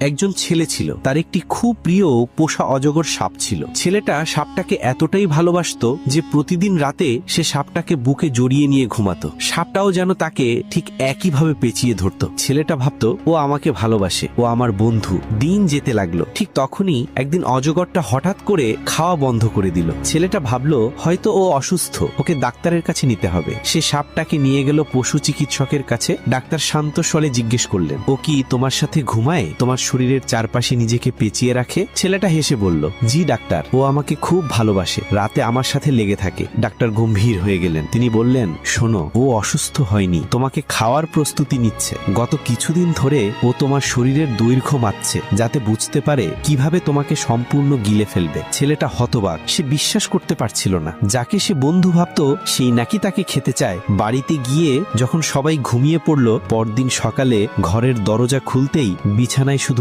একজন ছেলে ছিল। তার একটি খুব প্রিয় পোষা অজগর সাপ ছিল। ছেলেটা সাপটাকে এতটাই ভালোবাসতো যে প্রতিদিন রাতে সে সাপটাকে বুকে জড়িয়ে নিয়ে ঘুমাতো। সাপটাও যেন তাকে ঠিক একইভাবে পেঁচিয়ে ধরতো। ছেলেটা ভাবতো, ও আমাকে ভালোবাসে, ও আমার বন্ধু। দিন যেতে লাগল। ঠিক তখনই একদিন অজগরটা হঠাৎ করে খাওয়া বন্ধ করে দিল। ছেলেটা ভাবলো, হয়তো ও অসুস্থ, ওকে ডাক্তারের কাছে নিতে হবে। সে সাপটাকে নিয়ে গেল পশু চিকিৎসকের কাছে। ডাক্তার শান্ত স্বরে জিজ্ঞেস করলেন, ও কি তোমার সাথে ঘুমায়? তোমার শরীরের চারপাশে নিজেকে পেঁচিয়ে রাখে। ছেলেটা হেসে বলল, জি, ডাক্তার। ও আমাকে খুব ভালোবাসে। রাতে আমার সাথে লেগে থাকে। ডাক্তার গম্ভীর হয়ে গেলেন। তিনি বললেন, শোনো, ও অসুস্থ হয়নি। তোমাকে খাওয়ার প্রস্তুতি নিচ্ছে। গত কিছুদিন ধরে ও তোমার শরীরের দৈর্ঘ্য মাপছে যাতে বুঝতে পারে কীভাবে তোমাকে সম্পূর্ণ গিলে ফেলবে। ছেলেটা হতবাক। সে বিশ্বাস করতে পারছিল না। যাকে সে বন্ধু ভাবত, সেই নাকি তাকে খেতে চায়। বাড়িতে গিয়ে যখন সবাই ঘুমিয়ে পড়ল, পরদিন সকালে ঘরের দরজা খুলতেই বিছানায় শুধু